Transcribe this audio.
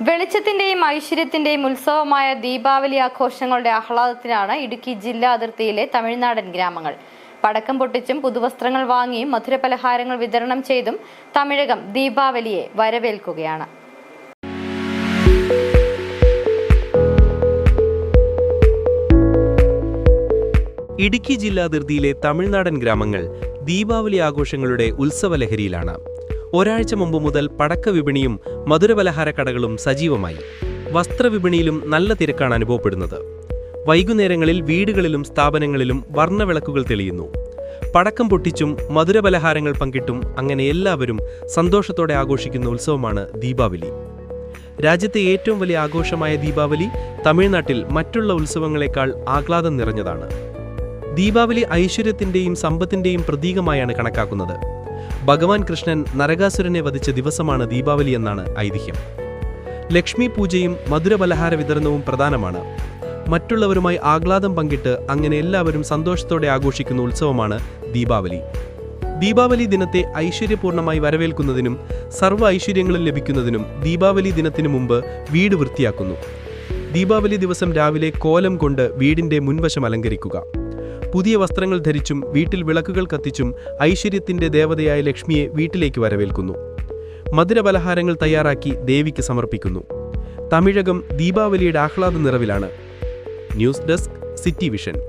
വെളിച്ചത്തിന്റെയും ഐശ്വര്യത്തിന്റെയും ഉത്സവമായ ദീപാവലി ആഘോഷങ്ങളുടെ ആഹ്ലാദത്തിലാണ് ഇടുക്കി ജില്ലാ അതിർത്തിയിലെ തമിഴ്നാടൻ ഗ്രാമങ്ങൾ. പടക്കം പൊട്ടിച്ചും പുതുവസ്ത്രങ്ങൾ വാങ്ങിയും മധുരപലഹാരങ്ങൾ വിതരണം ചെയ്തും തമിഴകം ദീപാവലിയെ വരവേൽക്കുകയാണ്. ഇടുക്കി ജില്ലാതിർത്തിയിലെ തമിഴ്നാടൻ ഗ്രാമങ്ങൾ ദീപാവലി ആഘോഷങ്ങളുടെ ഉത്സവലഹരിയിലാണ്. ഒരാഴ്ച മുമ്പ് മുതൽ പടക്ക വിപണിയും മധുരപലഹാര കടകളും സജീവമായി. വസ്ത്രവിപണിയിലും നല്ല തിരക്കാണ് അനുഭവപ്പെടുന്നത്. വൈകുന്നേരങ്ങളിൽ വീടുകളിലും സ്ഥാപനങ്ങളിലും വർണവിളക്കുകൾ തെളിയുന്നു. പടക്കം പൊട്ടിച്ചും മധുരപലഹാരങ്ങൾ പങ്കിട്ടും അങ്ങനെ എല്ലാവരും സന്തോഷത്തോടെ ആഘോഷിക്കുന്ന ഉത്സവമാണ് ദീപാവലി. രാജ്യത്തെ ഏറ്റവും വലിയ ആഘോഷമായ ദീപാവലി തമിഴ്നാട്ടിൽ മറ്റുള്ള ഉത്സവങ്ങളെക്കാൾ ആഹ്ലാദം നിറഞ്ഞതാണ്. ദീപാവലി ഐശ്വര്യത്തിന്റെയും സമ്പത്തിന്റെയും പ്രതീകമായാണ് കണക്കാക്കുന്നത്. ഭഗവാൻ കൃഷ്ണൻ നരകാസുരനെ വധിച്ച ദിവസമാണ് ദീപാവലി എന്നാണ് ഐതിഹ്യം. ലക്ഷ്മി പൂജയും മധുരപലഹാര വിതരണവും പ്രധാനമാണ്. മറ്റുള്ളവരുമായി ആഹ്ലാദം പങ്കിട്ട് അങ്ങനെ എല്ലാവരും സന്തോഷത്തോടെ ആഘോഷിക്കുന്ന ഉത്സവമാണ് ദീപാവലി. ദീപാവലി ദിനത്തെ ഐശ്വര്യപൂർണമായി വരവേൽക്കുന്നതിനും സർവ ഐശ്വര്യങ്ങളും ലഭിക്കുന്നതിനും ദീപാവലി ദിനത്തിനു മുമ്പ് വീട് വൃത്തിയാക്കുന്നു. ദീപാവലി ദിവസം രാവിലെ കോലം കൊണ്ട് വീടിന്റെ മുൻവശം അലങ്കരിക്കുക. പുതിയ വസ്ത്രങ്ങൾ ധരിച്ചും വീട്ടിൽ വിളക്കുകൾ കത്തിച്ചും ഐശ്വര്യത്തിന്റെ ദേവതയായ ലക്ഷ്മിയെ വീട്ടിലേക്ക് വരവേൽക്കുന്നു. മധുരപലഹാരങ്ങൾ തയ്യാറാക്കി ദേവിക്ക് സമർപ്പിക്കുന്നു. തമിഴകം ദീപാവലിയുടെ ആഹ്ലാദ നിറവിലാണ്. News desk city vision.